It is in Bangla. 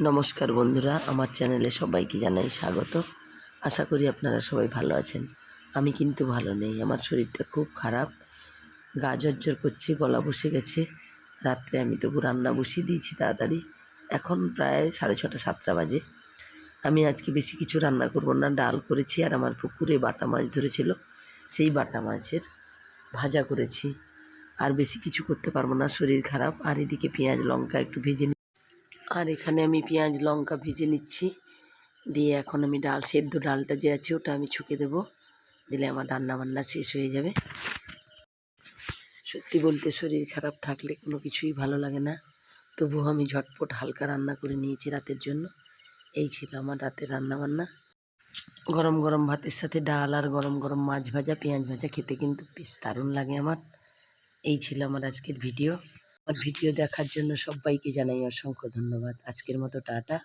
নমস্কার বন্ধুরা, আমার চ্যানেলে সবাইকে জানাই স্বাগত। আশা করি আপনারা সবাই ভালো আছেন। আমি কিন্তু ভালো নেই, আমার শরীরটা খুব খারাপ। গা জ্বর করছে, গলা বসে গেছে। রাত্রে আমি তবু রান্না বসিয়ে দিয়েছি তাড়াতাড়ি। এখন প্রায় সাড়ে ছটা, সাতটা বাজে। আমি আজকে বেশি কিছু রান্না করব না, ডাল করেছি আর আমার পুকুরে বাটা মাছ ধরেছিল। সেই বাটা মাছের ভাজা করেছি। আর বেশি কিছু করতে পারব না, শরীর খারাপ। আর এদিকে পেঁয়াজ, লঙ্কা একটু ভেজে আর এখানে আমি পেঁয়াজ, লঙ্কা ভেজে নিচ্ছি। দিয়ে এখন আমি ডাল, সেদ্ধ ডালটা যে আছে ওটা আমি ছুকে দেবো। দিলে আমার রান্না বান্না শেষ হয়ে যাবে। সত্যি বলতে শরীর খারাপ থাকলে কোনো কিছুই ভালো লাগে না। তবুও আমি ঝটপট হালকা রান্না করে নিয়েছি রাতের জন্য। এই ছিল আমার রাতের রান্না বান্না গরম গরম ভাতের সাথে ডাল আর গরম গরম মাছ ভাজা, পেঁয়াজ ভাজা খেতে কিন্তু বেশ দারুণ লাগে আমার। এই ছিল আমার আজকের ভিডিও। আমার ভিডিও দেখার জন্য সবাইকে জানাই অসংখ্য ধন্যবাদ। আজকের মতো টাটা।